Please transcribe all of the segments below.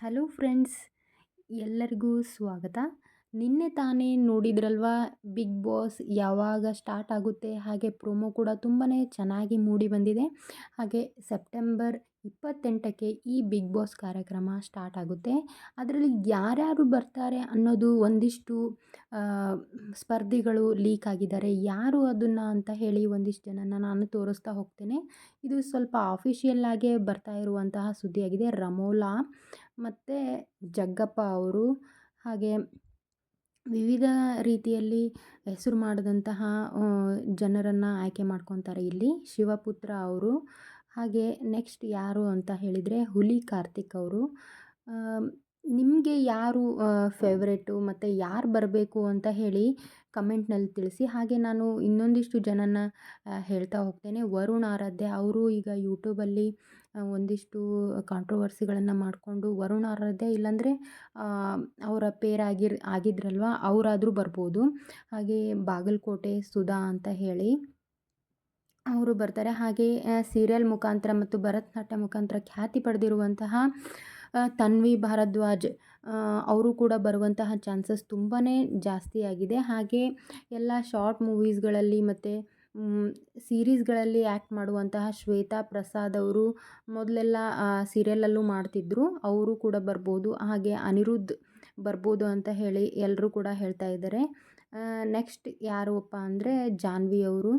Hello friends ಎಲ್ಲರಿಗೂ ಸ್ವಾಗತ. ನಿನ್ನೆ ತಾನೇ ನೋಡಿದ್ರಲ್ವಾ ಬಿಗ್ ಬಾಸ್ ಯಾವಾಗ ಸ್ಟಾರ್ಟ್ ಆಗುತ್ತೆ? ಹಾಗೆ ಪ್ರೊಮೋ ಕೂಡ ತುಂಬಾ ಚೆನ್ನಾಗಿ ಮೂಡಿ ಬಂದಿದೆ. ಹಾಗೆ ಸೆಪ್ಟೆಂಬರ್ ಇಪ್ಪತ್ತೆಂಟಕ್ಕೆ ಈ ಬಿಗ್ ಬಾಸ್ ಕಾರ್ಯಕ್ರಮ ಸ್ಟಾರ್ಟ್ ಆಗುತ್ತೆ. ಅದರಲ್ಲಿ ಯಾರ್ಯಾರು ಬರ್ತಾರೆ ಅನ್ನೋದು ಒಂದಿಷ್ಟು ಸ್ಪರ್ಧಿಗಳು ಲೀಕ್ ಆಗಿದ್ದಾರೆ. ಯಾರು ಅದನ್ನು ಅಂತ ಹೇಳಿ ಒಂದಿಷ್ಟು ಜನನ ನಾನು ತೋರಿಸ್ತಾ ಹೋಗ್ತೇನೆ. ಇದು ಸ್ವಲ್ಪ ಆಫಿಷಿಯಲ್ ಆಗೇ ಬರ್ತಾ ಇರುವಂತಹ ಸುದ್ದಿಯಾಗಿದೆ. ರಮೋಲಾ ಮತ್ತು ಜಗ್ಗಪ್ಪ ಅವರು ಹಾಗೆ ವಿವಿಧ ರೀತಿಯಲ್ಲಿ ಹೆಸರು ಮಾಡಿದಂತಹ ಜನರನ್ನು ಆಯ್ಕೆ ಮಾಡ್ಕೊತಾರೆ ಇಲ್ಲಿ ಶಿವಪುತ್ರ ಅವರು. ಹಾಗೆ ನೆಕ್ಸ್ಟ್ ಯಾರು ಅಂತ ಹೇಳಿದರೆ ಹುಲಿ ಕಾರ್ತಿಕ್ ಅವರು. ನಿಮಗೆ ಯಾರು ಫೇವ್ರೇಟು ಮತ್ತು ಯಾರು ಬರಬೇಕು ಅಂತ ಹೇಳಿ ಕಮೆಂಟ್ನಲ್ಲಿ ತಿಳಿಸಿ. ಹಾಗೆ ನಾನು ಇನ್ನೊಂದಿಷ್ಟು ಜನನ ಹೇಳ್ತಾ ಹೋಗ್ತೇನೆ. ವರುಣ್ ಆರಾಧ್ಯ ಅವರು ಈಗ ಯೂಟ್ಯೂಬಲ್ಲಿ ಒಂದಿಷ್ಟು ಕಾಂಟ್ರವರ್ಸಿಗಳನ್ನು ಮಾಡಿಕೊಂಡು ವರುಣ್ ಆರಾಧ್ಯ ಇಲ್ಲಾಂದರೆ ಅವರ ಪೇರ್ ಆಗಿರ್, ಆಗಿದ್ರಲ್ವ, ಅವರಾದರೂ ಬರ್ಬೋದು. ಹಾಗೆ ಬಾಗಲಕೋಟೆ ಸುಧಾ ಅಂತ ಹೇಳಿ ಅವರು ಬರ್ತಾರೆ. ಹಾಗೆ ಸೀರಿಯಲ್ ಮುಖಾಂತರ ಮತ್ತು ಭರತನಾಟ್ಯ ಮುಖಾಂತರ ಖ್ಯಾತಿ ಪಡೆದಿರುವಂತಹ ತನ್ವಿ ಭಾರದ್ವಾಜ್ ಅವರು ಕೂಡ ಬರುವಂತಹ ಚಾನ್ಸಸ್ ತುಂಬಾ ಜಾಸ್ತಿ ಆಗಿದೆ. ಹಾಗೆ ಎಲ್ಲ ಶಾರ್ಟ್ ಮೂವೀಸ್ಗಳಲ್ಲಿ ಮತ್ತು ಸೀರೀಸ್ಗಳಲ್ಲಿ ಆ್ಯಕ್ಟ್ ಮಾಡುವಂತಹ ಶ್ವೇತಾ ಪ್ರಸಾದ್ ಅವರು ಮೊದಲೆಲ್ಲ ಸೀರಿಯಲಲ್ಲೂ ಮಾಡ್ತಿದ್ದರು ಅವರು ಕೂಡ ಬರ್ಬೋದು. ಹಾಗೆ ಅನಿರುದ್ಧ ಬರ್ಬೋದು ಅಂತ ಹೇಳಿ ಎಲ್ಲರೂ ಕೂಡ ಹೇಳ್ತಾ ಇದ್ದಾರೆ. ನೆಕ್ಸ್ಟ್ ಯಾರಪ್ಪ ಅಂದರೆ ಜಾನ್ವಿ ಅವರು.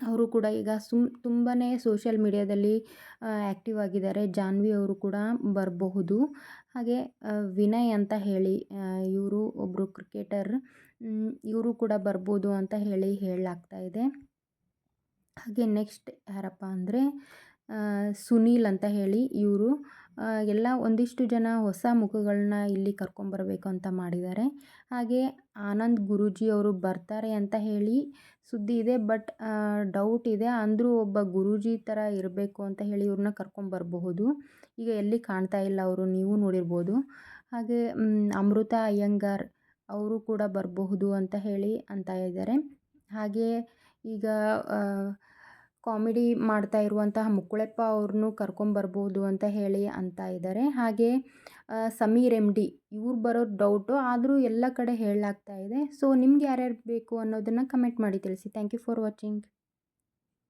ಅವರು ಕೂಡ ಈಗ ಸುಮ್ ತುಂಬಾ ಸೋಷಿಯಲ್ ಮೀಡ್ಯಾದಲ್ಲಿ ಆ್ಯಕ್ಟಿವ್ ಆಗಿದ್ದಾರೆ. ಜಾನ್ವಿ ಅವರು ಕೂಡ ಬರಬಹುದು. ಹಾಗೆ ವಿನಯ್ ಅಂತ ಹೇಳಿ ಇವರು ಒಬ್ಬರು ಕ್ರಿಕೆಟರ್ ಇವರು ಕೂಡ ಬರ್ಬೋದು ಅಂತ ಹೇಳಿ ಹೇಳಲಾಗ್ತಾ ಇದೆ. ಹಾಗೆ ನೆಕ್ಸ್ಟ್ ಯಾರಪ್ಪ ಅಂದರೆ ಸುನೀಲ್ ಅಂತ ಹೇಳಿ ಇವರು ಎಲ್ಲ ಒಂದಿಷ್ಟು ಜನ ಹೊಸ ಮುಖಗಳನ್ನ ಇಲ್ಲಿ ಕರ್ಕೊಂಬರಬೇಕು ಅಂತ ಮಾಡಿದ್ದಾರೆ. ಹಾಗೆ ಆನಂದ್ ಗುರೂಜಿ ಅವರು ಬರ್ತಾರೆ ಅಂತ ಹೇಳಿ ಸುದ್ದಿ ಇದೆ, ಬಟ್ ಡೌಟ್ ಇದೆ. ಅಂದರೂ ಒಬ್ಬ ಗುರೂಜಿ ಥರ ಇರಬೇಕು ಅಂತ ಹೇಳಿ ಇವ್ರನ್ನ ಕರ್ಕೊಂಬರಬಹುದು. ಈಗ ಎಲ್ಲಿ ಕಾಣ್ತಾ ಇಲ್ಲ ಅವರು, ನೀವು ನೋಡಿರ್ಬೋದು. ಹಾಗೆ ಅಮೃತ ಅಯ್ಯಂಗಾರ್ ಅವರು ಕೂಡ ಬರಬಹುದು ಅಂತ ಹೇಳಿ ಅಂತ ಇದ್ದಾರೆ. ಹಾಗೆ ಈಗ ಕಾಮಿಡಿ ಮಾಡ್ತಾ ಇರುವಂತಹ ಮುಕ್ಕುಳೆಪ್ಪ ಅವ್ರನ್ನೂ ಕರ್ಕೊಂಬರ್ಬೋದು ಅಂತ ಹೇಳಿ ಅಂತ ಇದ್ದಾರೆ ಹಾಗೆ ಸಮೀರ್ ಎಂ ಡಿ ಇವ್ರು ಬರೋದು ಡೌಟು ಆದರೂ ಎಲ್ಲ ಕಡೆ ಹೇಳಲಾಗ್ತಾ ಇದೆ. ಸೊ ನಿಮ್ಗೆ ಯಾರ್ಯಾರು ಬೇಕು ಅನ್ನೋದನ್ನು ಕಮೆಂಟ್ ಮಾಡಿ ತಿಳಿಸಿ. Thank you for watching